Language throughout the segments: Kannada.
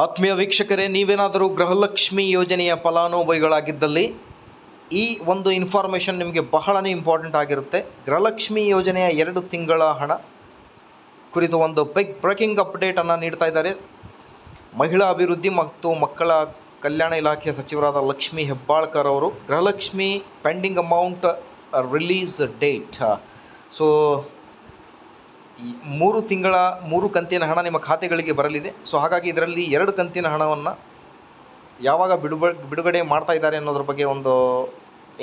ಆತ್ಮೀಯ ವೀಕ್ಷಕರೇ, ನೀವೇನಾದರೂ ಗೃಹಲಕ್ಷ್ಮಿ ಯೋಜನೆಯ ಫಲಾನುಭವಿಗಳಾಗಿದ್ದಲ್ಲಿ ಈ ಒಂದು ಇನ್ಫಾರ್ಮೇಷನ್ ನಿಮಗೆ ಬಹಳನೇ ಇಂಪಾರ್ಟೆಂಟ್ ಆಗಿರುತ್ತೆ. ಗೃಹಲಕ್ಷ್ಮಿ ಯೋಜನೆಯ ಎರಡು ತಿಂಗಳ ಹಣ ಕುರಿತು ಒಂದು ಬೆಗ್ ಬ್ರೇಕಿಂಗ್ ಅಪ್ಡೇಟನ್ನು ನೀಡ್ತಾ ಇದ್ದಾರೆ. ಮಹಿಳಾ ಅಭಿವೃದ್ಧಿ ಮತ್ತು ಮಕ್ಕಳ ಕಲ್ಯಾಣ ಇಲಾಖೆಯ ಸಚಿವರಾದ ಲಕ್ಷ್ಮಿ ಹೆಬ್ಬಾಳ್ಕರ್ ಅವರು Gruhalakshmi pending amount release date so ಈ ಮೂರು ತಿಂಗಳ, ಮೂರು ಕಂತಿನ ಹಣ ನಿಮ್ಮ ಖಾತೆಗಳಿಗೆ ಬರಲಿದೆ. ಸೊ, ಹಾಗಾಗಿ ಇದರಲ್ಲಿ ಎರಡು ಕಂತಿನ ಹಣವನ್ನು ಯಾವಾಗ ಬಿಡುಬ ಬಿಡುಗಡೆ ಮಾಡ್ತಾ ಇದ್ದಾರೆ ಅನ್ನೋದ್ರ ಬಗ್ಗೆ ಒಂದು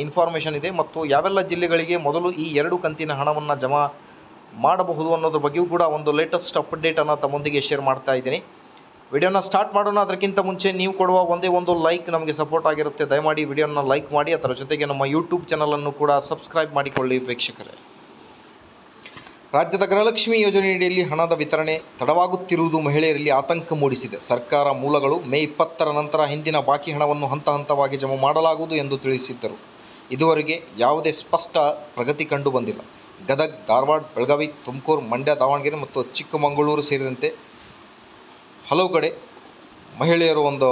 ಇನ್ಫಾರ್ಮೇಷನ್ ಇದೆ. ಮತ್ತು ಯಾವೆಲ್ಲ ಜಿಲ್ಲೆಗಳಿಗೆ ಮೊದಲು ಈ ಎರಡು ಕಂತಿನ ಹಣವನ್ನು ಜಮಾ ಮಾಡಬಹುದು ಅನ್ನೋದ್ರ ಬಗ್ಗೆಯೂ ಕೂಡ ಒಂದು ಲೇಟೆಸ್ಟ್ ಅಪ್ಡೇಟನ್ನು ತಮ್ಮೊಂದಿಗೆ ಶೇರ್ ಮಾಡ್ತಾ ಇದ್ದೀನಿ. ವಿಡಿಯೋನ ಸ್ಟಾರ್ಟ್ ಮಾಡೋಣ. ಅದಕ್ಕಿಂತ ಮುಂಚೆ ನೀವು ಕೊಡುವ ಒಂದೇ ಒಂದು ಲೈಕ್ ನಮಗೆ ಸಪೋರ್ಟ್ ಆಗಿರುತ್ತೆ. ದಯಮಾಡಿ ವಿಡಿಯೋನ ಲೈಕ್ ಮಾಡಿ. ಅದರ ಜೊತೆಗೆ ನಮ್ಮ ಯೂಟ್ಯೂಬ್ ಚಾನಲನ್ನು ಕೂಡ ಸಬ್ಸ್ಕ್ರೈಬ್ ಮಾಡಿಕೊಳ್ಳಿ, ವೀಕ್ಷಕರೇ. ರಾಜ್ಯದ ಗೃಹಲಕ್ಷ್ಮಿ ಯೋಜನೆಯಡಿಯಲ್ಲಿ ಹಣದ ವಿತರಣೆ ತಡವಾಗುತ್ತಿರುವುದು ಮಹಿಳೆಯರಲ್ಲಿ ಆತಂಕ ಮೂಡಿಸಿದೆ. ಸರ್ಕಾರ ಮೂಲಗಳು ಮೇ ಇಪ್ಪತ್ತರ ನಂತರ ಹಿಂದಿನ ಬಾಕಿ ಹಣವನ್ನು ಹಂತ ಹಂತವಾಗಿ ಜಮಾ ಮಾಡಲಾಗುವುದು ಎಂದು ತಿಳಿಸಿದ್ದರು. ಇದುವರೆಗೆ ಯಾವುದೇ ಸ್ಪಷ್ಟ ಪ್ರಗತಿ ಕಂಡು ಬಂದಿಲ್ಲ ಗದಗ, ಧಾರವಾಡ, ಬೆಳಗಾವಿ, ತುಮಕೂರು, ಮಂಡ್ಯ, ದಾವಣಗೆರೆ ಮತ್ತು ಚಿಕ್ಕಮಗಳೂರು ಸೇರಿದಂತೆ ಹಲವು ಕಡೆ ಮಹಿಳೆಯರು ಒಂದು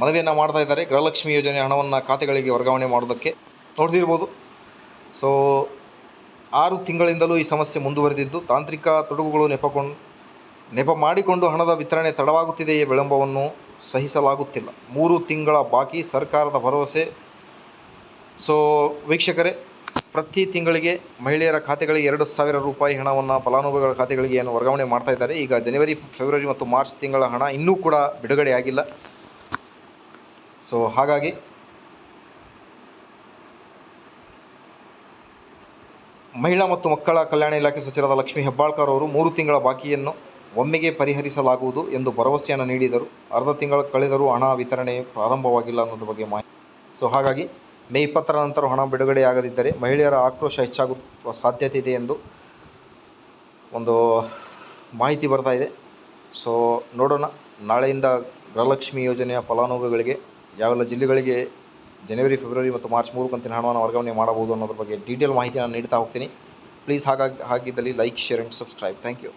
ಮನವಿಯನ್ನು ಮಾಡ್ತಾ ಇದ್ದಾರೆ. ಗೃಹಲಕ್ಷ್ಮಿ ಯೋಜನೆ ಹಣವನ್ನು ಖಾತೆಗಳಿಗೆ ವರ್ಗಾವಣೆ ಮಾಡೋದಕ್ಕೆ ನೋಡ್ತಿರ್ಬೋದು. ಸೊ ಆರು ತಿಂಗಳಿಂದಲೂ ಈ ಸಮಸ್ಯೆ ಮುಂದುವರೆದಿದ್ದು, ತಾಂತ್ರಿಕ ತೊಡಕುಗಳು ನೆಪಕೊಂಡು ನೆಪ ಮಾಡಿಕೊಂಡು ಹಣದ ವಿತರಣೆ ತಡವಾಗುತ್ತಿದೆಯೇ ವಿಳಂಬವನ್ನು ಸಹಿಸಲಾಗುತ್ತಿಲ್ಲ. ಮೂರು ತಿಂಗಳ ಬಾಕಿ ಸರ್ಕಾರದ ಭರವಸೆ. ಸೊ, ವೀಕ್ಷಕರೇ, ಪ್ರತಿ ತಿಂಗಳಿಗೆ ಮಹಿಳೆಯರ ಖಾತೆಗಳಿಗೆ ಎರಡು ಸಾವಿರ ರೂಪಾಯಿ ಹಣವನ್ನು ಫಲಾನುಭವಿಗಳ ಖಾತೆಗಳಿಗೆ ಏನು ವರ್ಗಾವಣೆ ಮಾಡ್ತಾ ಇದ್ದಾರೆ. ಈಗ ಜನವರಿ, ಫೆಬ್ರವರಿ ಮತ್ತು ಮಾರ್ಚ್ ತಿಂಗಳ ಹಣ ಇನ್ನೂ ಕೂಡ ಬಿಡುಗಡೆಯಾಗಿಲ್ಲ. ಸೊ, ಹಾಗಾಗಿ ಮಹಿಳಾ ಮತ್ತು ಮಕ್ಕಳ ಕಲ್ಯಾಣ ಇಲಾಖೆ ಸಚಿವರಾದ ಲಕ್ಷ್ಮೀ ಹೆಬ್ಬಾಳ್ಕರ್ ಅವರು ಮೂರು ತಿಂಗಳ ಬಾಕಿಯನ್ನು ಒಮ್ಮೆಗೆ ಪರಿಹರಿಸಲಾಗುವುದು ಎಂದು ಭರವಸೆಯನ್ನು ನೀಡಿದರು. ಅರ್ಧ ತಿಂಗಳು ಕಳೆದರೂ ಹಣ ವಿತರಣೆ ಪ್ರಾರಂಭವಾಗಿಲ್ಲ ಅನ್ನೋದ್ರ ಬಗ್ಗೆ ಮಾಹಿತಿ. ಸೊ, ಹಾಗಾಗಿ ಮೇ ಇಪ್ಪತ್ತರ ನಂತರ ಹಣ ಬಿಡುಗಡೆಯಾಗದಿದ್ದರೆ ಮಹಿಳೆಯರ ಆಕ್ರೋಶ ಹೆಚ್ಚಾಗುವ ಸಾಧ್ಯತೆ ಇದೆ ಎಂದು ಒಂದು ಮಾಹಿತಿ ಬರ್ತಾ ಇದೆ. ಸೊ, ನೋಡೋಣ. ನಾಳೆಯಿಂದ ಗೃಹಲಕ್ಷ್ಮಿ ಯೋಜನೆಯ ಫಲಾನುಭವಿಗಳಿಗೆ, ಯಾವೆಲ್ಲ ಜಿಲ್ಲೆಗಳಿಗೆ ಜನವರಿ, ಫೆಬ್ರವರಿ ಮತ್ತು ಮಾರ್ಚ್ ಮೂರು ಕಂತಿನ ಹಣವನ್ನು ವರ್ಗಾವಣೆ ಮಾಡಬಹುದು ಅನ್ನೋದ್ರ ಬಗ್ಗೆ ಡೀಟೇಲ್ ಮಾಹಿತಿಯನ್ನು ನೀಡ್ತಾ ಹೋಗ್ತೀನಿ. ಪ್ಲೀಸ್ ಹಾಗಾಗಿ, ಹಾಗಿದ್ದಲ್ಲಿ like share and subscribe thank you